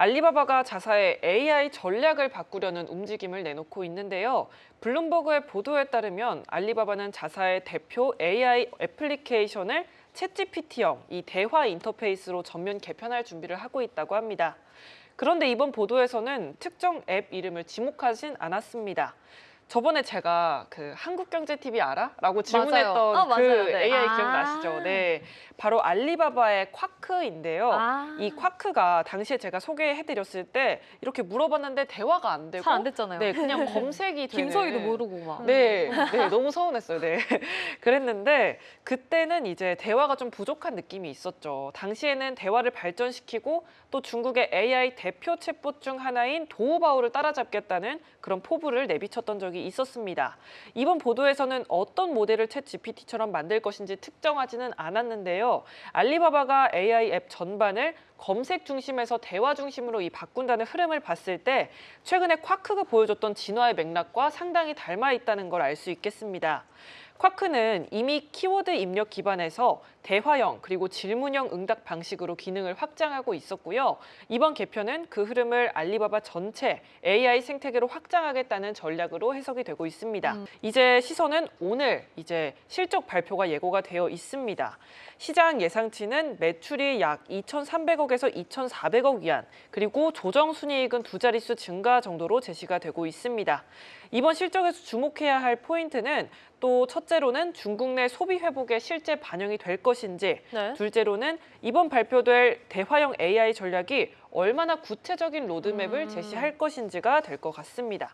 알리바바가 자사의 AI 전략을 바꾸려는 움직임을 내놓고 있는데요. 블룸버그의 보도에 따르면 알리바바는 자사의 대표 AI 애플리케이션을 챗GPT형 이 대화 인터페이스로 전면 개편할 준비를 하고 있다고 합니다. 그런데 이번 보도에서는 특정 앱 이름을 지목하진 않았습니다. 저번에 제가 그 한국경제TV 알아? 라고 질문했던 어, 그 맞아요. 네. AI 아. 기억나시죠? 네. 바로 알리바바의 쿼크인데요. 아. 이 쿼크가 당시에 제가 소개해드렸을 때 이렇게 물어봤는데 대화가 안 되고 잘안 됐잖아요. 네, 그냥 검색이 되는 김서희도 모르고 막. 네, 네, 너무 서운했어요. 네. 그랬는데 그때는 이제 대화가 좀 부족한 느낌이 있었죠. 당시에는 대화를 발전시키고 또 중국의 AI 대표 챗봇 중 하나인 도우바오를 따라잡겠다는 그런 포부를 내비쳤던 적이 있었습니다. 이번 보도에서는 어떤 모델을 챗 GPT처럼 만들 것인지 특정하지는 않았는데요. 알리바바가 AI 앱 전반을 검색 중심에서 대화 중심으로 이 바꾼다는 흐름을 봤을 때 최근에 쿼크가 보여줬던 진화의 맥락과 상당히 닮아 있다는 걸 알 수 있겠습니다. 쿼크는 이미 키워드 입력 기반에서 대화형 그리고 질문형 응답 방식으로 기능을 확장하고 있었고요. 이번 개편은 그 흐름을 알리바바 전체 AI 생태계로 확장하겠다는 전략으로 해석이 되고 있습니다. 음. 이제 시선은 오늘 이제 실적 발표가 예고가 되어 있습니다. 시장 예상치는 매출이 약 2,300억에서 2,400억 위안, 그리고 조정 순이익은 두 자릿수 증가 정도로 제시가 되고 있습니다. 이번 실적에서 주목해야 할 포인트는 또 첫째로는 중국 내 소비 회복에 실제 반영이 될 것인지, 네. 둘째로는 이번 발표될 대화형 AI 전략이 얼마나 구체적인 로드맵을 음. 제시할 것인지가 될 것 같습니다.